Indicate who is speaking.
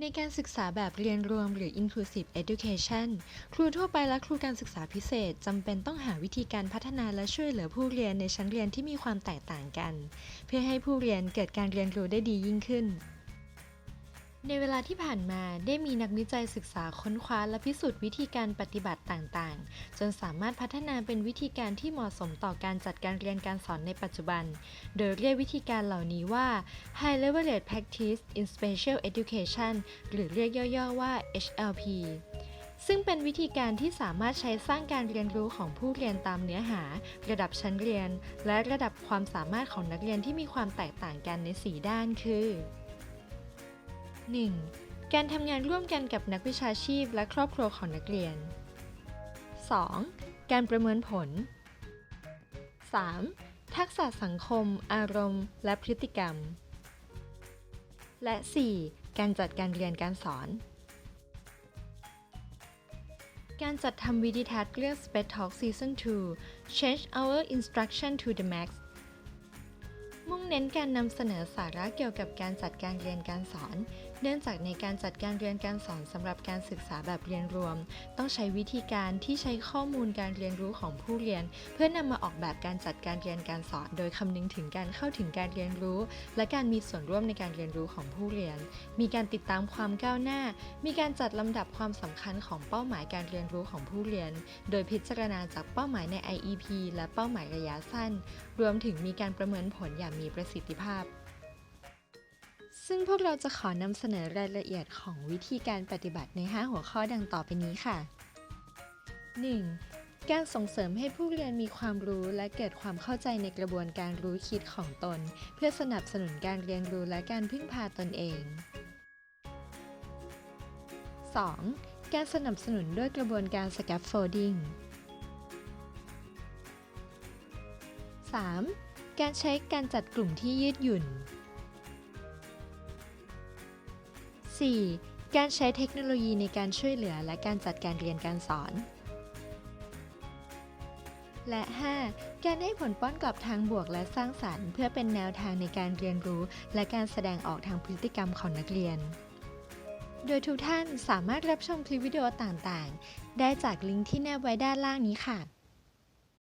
Speaker 1: ในการศึกษาแบบเรียนรวมหรือ inclusive education ครูทั่วไปและครูการศึกษาพิเศษจำเป็นต้องหาวิธีการพัฒนาและช่วยเหลือผู้เรียนในชั้นเรียนที่มีความแตกต่างกัน เพื่อให้ผู้เรียนเกิดการเรียนรู้ได้ดียิ่งขึ้น ในเวลาที่ผ่านมาได้มีนักวิจัยศึกษาค้นคว้าและพิสูจน์วิธีการปฏิบัติต่างๆ จนสามารถพัฒนาเป็นวิธีการที่เหมาะสมต่อการจัดการเรียนการสอนในปัจจุบัน โดยเรียกวิธีการเหล่านี้ว่า High Level Practice in Special Education หรือเรียกย่อๆว่า HLP ซึ่งเป็นวิธีการที่สามารถใช้สร้างการเรียนรู้ของผู้เรียนตามเนื้อหา ระดับชั้นเรียน และระดับความสามารถของนักเรียนที่มีความแตกต่างกันใน 4 ด้านคือ 1. การทำงานร่วมกันกับนักวิชาชีพและครอบครัวของนักเรียน 2. การประเมินผล 3. ทักษะสังคม อารมณ์ และพฤติกรรม และ 4. การจัดการเรียนการสอน การจัดทำวิดีทัศน์เรื่อง Sped Talk Season 2 Change Our Instruction to the Max มุ่งเน้นการนำเสนอสาระเกี่ยวกับการจัดการเรียนการสอน เนื่องจากในการจัดการเรียนการสอนสำหรับการศึกษาแบบเรียนรวม ต้องใช้วิธีการที่ใช้ข้อมูลการเรียนรู้ของผู้เรียน เพื่อนำมาออกแบบการจัดการเรียนการสอน โดยคำนึงถึงการเข้าถึงการเรียนรู้ และการมีส่วนร่วมในการเรียนรู้ของผู้เรียน มีการติดตามความก้าวหน้า มีการจัดลำดับความสำคัญของเป้าหมายการเรียนรู้ของผู้เรียน โดยพิจารณาจากเป้าหมายใน IEP และเป้าหมายระยะสั้น รวมถึงมีการประเมินผลอย่างมีประสิทธิภาพ ซึ่งพวกเราจะขอนำเสนอรายละเอียดของวิธีการปฏิบัติใน 5 หัวข้อดังต่อไปนี้ค่ะ 1. การส่งเสริมให้ผู้เรียนมีความรู้และเกิดความเข้าใจในกระบวนการรู้คิดของตน เพื่อสนับสนุนการเรียนรู้และการพึ่งพาตนเอง 2. การสนับสนุนด้วยกระบวนการ scaffolding 3. การใช้การจัดกลุ่มที่ยืดหยุ่น 4. การใช้เทคโนโลยีในการช่วยเหลือและการจัดการเรียนการสอน และ 5. การให้ผลป้อนกลับทางบวกและสร้างสารรค์ เพื่อเป็นแนวทางในการเรียนรู้และการแสดงออกทางพฤติกรรมของนักเรียน โดยทุกท่านสามารถรับชมคลิปวิดีโอต่างๆ ได้จากลิงก์ที่แนบไว้ด้านล่างนี้ค่ะ